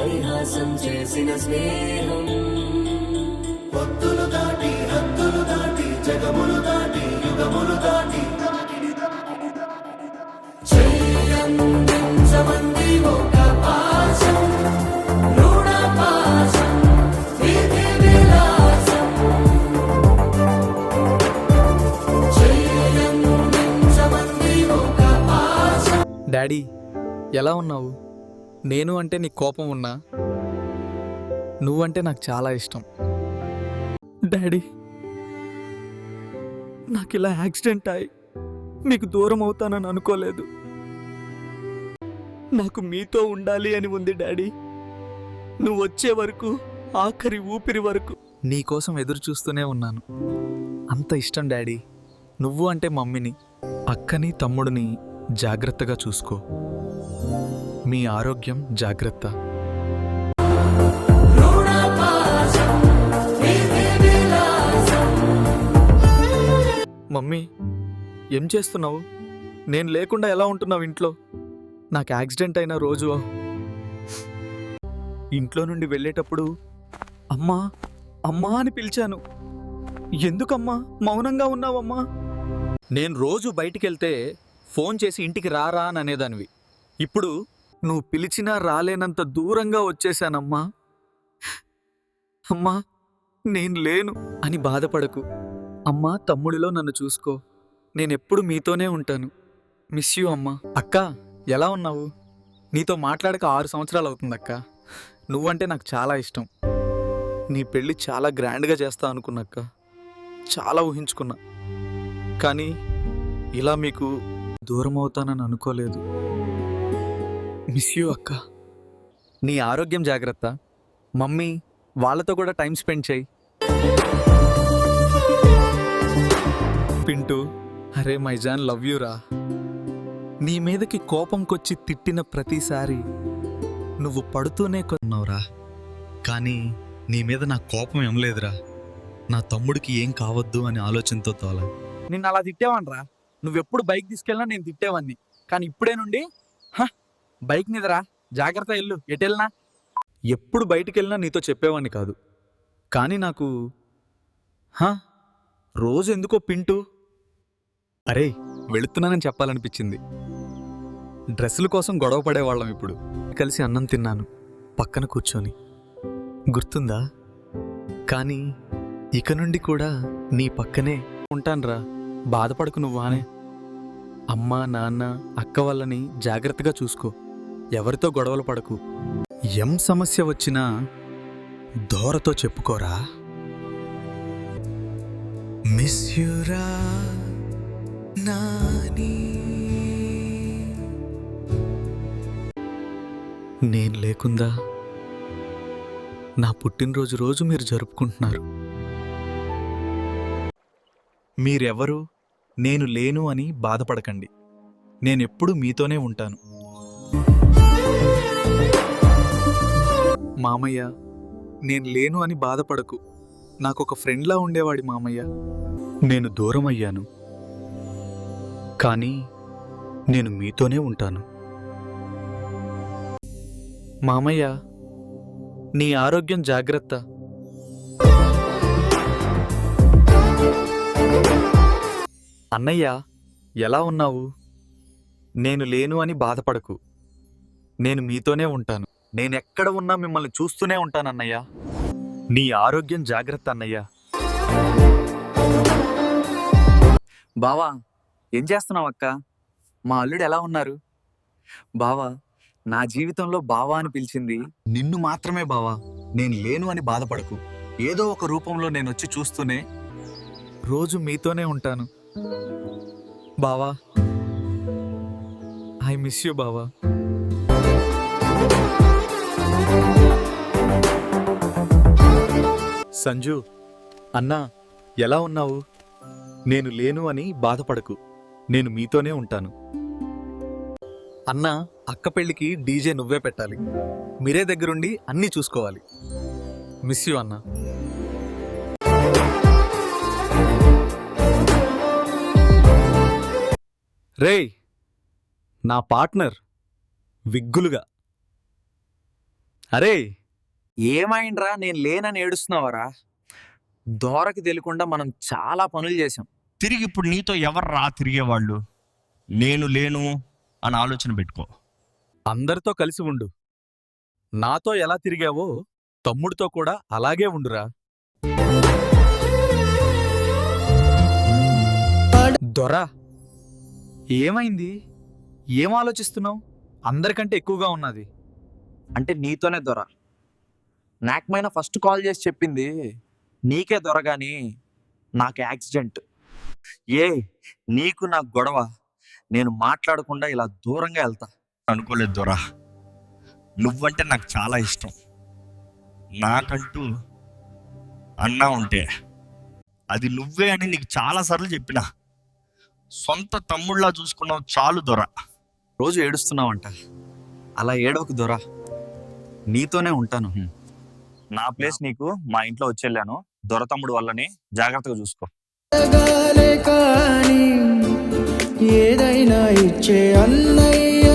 పరిహాసం చేసిన స్నేహం. పొత్తులు దాటి హద్దులు దాటి జగములు దాటి యుగములు దాటి. ఒక పాశం రుణ పాశం. డాడీ ఎలా ఉన్నావు? నేను అంటే నీకు కోపం ఉన్నా నువ్వంటే నాకు చాలా ఇష్టం. డాడీ నాకు ఇలా యాక్సిడెంట్ అయి మీకు దూరం అవుతానని అనుకోలేదు. నాకు మీతో ఉండాలి అని ఉంది డాడీ. నువ్వు వచ్చే వరకు ఆఖరి ఊపిరి వరకు. నీకోసం ఎదురు చూస్తూనే ఉన్నాను. అంత ఇష్టం డాడీ. నువ్వు అంటే మమ్మీని అక్కని తమ్ముడిని జాగ్రత్తగా చూసుకో. మీ ఆరోగ్యం జాగ్రత్త. మమ్మీ ఏం చేస్తున్నావు? నేను లేకుండా ఎలా ఉంటున్నావు ఇంట్లో? నాకు యాక్సిడెంట్ అయిన రోజు. ఇంట్లో నుండి వెళ్ళేటప్పుడు అమ్మా అమ్మా అని పిలిచాను. ఎందుకమ్మా? మౌనంగా ఉన్నావమ్మా? నేను రోజు బయటికి వెళ్తే ఫోన్ చేసి ఇంటికి రారా అని అనేదానివి. ఇప్పుడు నువ్వు పిలిచినా రాలేనంత దూరంగా వచ్చేసానమ్మా అమ్మా నేను లేను. అని బాధపడకు. అమ్మా తమ్ముడిలో నన్ను చూసుకో. నేనెప్పుడు మీతోనే ఉంటాను. మిస్ యూ అమ్మా. అక్క ఎలా ఉన్నావు? నీతో మాట్లాడక ఆరు సంవత్సరాలు అవుతుంది అక్క నువ్వంటే నాకు చాలా ఇష్టం. నీ పెళ్ళి చాలా గ్రాండ్గా చేస్తా అనుకున్నాక్క. చాలా ఊహించుకున్నా. కానీ ఇలా మీకు దూరం అవుతానని అనుకోలేదు. మిస్ యూ అక్క. నీ ఆరోగ్యం జాగ్రత్త. మమ్మీ వాళ్ళతో కూడా టైం స్పెండ్ చేయి. పింటూ అరే మైజాన్ లవ్ యూ రా. నీ మీదకి కోపంకొచ్చి తిట్టిన ప్రతిసారి నువ్వు పడుతూనే కొన్నావురా. కానీ నీ మీద నా కోపం ఏం లేదురా. నా తమ్ముడికి ఏం కావద్దు అని ఆలోచనతో తోల. నిన్ను అలా తిట్టేవాన్రా. నువ్వెప్పుడు బైక్ తీసుకెళ్ళినా నేను తిట్టేవాన్ని. కానీ ఇప్పుడే నుండి "హ, బైక్ నిదరా జాగ్రత్త ఎల్లు ఎటెళ్ళినా ఎప్పుడు బయటికి వెళ్ళినా నీతో చెప్పేవాడిని కాదు. కానీ నాకు హా? రోజు ఎందుకో పింటూ? అరే వెళుతున్నానని చెప్పాలనిపించింది. డ్రెస్సుల కోసం గొడవ పడేవాళ్ళం ఇప్పుడు. కలిసి అన్నం తిన్నాను. పక్కన కూర్చొని. గుర్తుందా? కానీ ఇక నుండి కూడా నీ పక్కనే ఉంటాన్రా. బాధపడకు నువ్వానే అమ్మ నాన్న అక్క వాళ్ళని జాగ్రత్తగా చూసుకో. ఎవరితో గొడవలు పడకు. ఎం సమస్య వచ్చినా దోరతో చెప్పుకోరా. మిస్ యురా నాని. నేను లేకుందా నా పుట్టినరోజు రోజు మీరు జరుపుకుంటున్నారు. మీరెవరు? నేను లేను అని బాధపడకండి. నేనెప్పుడు మీతోనే ఉంటాను. మామయ్య నేను లేను అని బాధపడకు. నాకొక ఫ్రెండ్లా ఉండేవాడి మామయ్య. నేను దూరం అయ్యాను కానీ నేను మీతోనే ఉంటాను. మామయ్య నీ ఆరోగ్యం జాగ్రత్త. అన్నయ్య ఎలా ఉన్నావు? నేను లేను అని బాధపడకు. నేను మీతోనే ఉంటాను. నేనెక్కడ ఉన్నా మిమ్మల్ని చూస్తూనే ఉంటాను అన్నయ్య నీ ఆరోగ్యం జాగ్రత్త అన్నయ్య. బావా ఏం చేస్తున్నావు అక్క మా అల్లుడు ఎలా ఉన్నారు? బావా నా జీవితంలో బావా అని పిలిచింది. నిన్ను మాత్రమే బావా నేను లేను అని బాధపడకు. ఏదో ఒక రూపంలో నేను వచ్చి చూస్తూనే రోజు మీతోనే ఉంటాను. బావా ఐ మిస్ యూ బావా. సంజు అన్నా ఎలా ఉన్నావు? నేను లేను అని బాధపడకు. నేను మీతోనే ఉంటాను. అన్నా అక్క పెళ్ళికి డీజే నువ్వే పెట్టాలి. మీరే దగ్గరుండి అన్నీ చూసుకోవాలి. మిస్ యూ అన్నా. రే నా పార్ట్నర్ విగ్గులుగా. అరే ఏమైండ్రా? నేను లేనని ఏడుస్తున్నావరా? దోరకి తెలియకుండా మనం చాలా పనులు చేసాం తిరిగి ఇప్పుడు నీతో ఎవరు రా తిరిగేవాళ్ళు? నేను లేను అని ఆలోచన పెట్టుకో. అందరితో కలిసి ఉండు. నాతో ఎలా తిరిగావో తమ్ముడితో కూడా అలాగే ఉండురా. దొరా ఏమైంది? ఏం ఆలోచిస్తున్నావు? అందరికంటే ఎక్కువగా ఉన్నది. అంటే నీతోనే దొర. నాకమైన ఫస్ట్ కాల్ చేసి చెప్పింది నీకే దొర గాని నాకు యాక్సిడెంట్. ఏ నీకు నాకు గొడవ. నేను మాట్లాడకుండా ఇలా దూరంగా వెళ్తా. అనుకోలేదు దొరా. నువ్వంటే నాకు చాలా ఇష్టం. నాకంటూ అన్నా ఉంటే. అది నువ్వే అని నీకు చాలా సార్లు చెప్పిన. సొంత తమ్ముళ్ళ చూసుకున్నావు చాలు దొర. రోజు ఏడుస్తున్నావంట. అలా ఏడవకు దొర. నీతోనే ఉంటాను. నా ప్లేస్ నీకు మా ఇంట్లో వచ్చేళ్ళాను. దొరతమ్ముడు వల్లనే జాగ్రత్తగా చూసుకో. ఏదైనా ఇచ్చే అన్నయ్య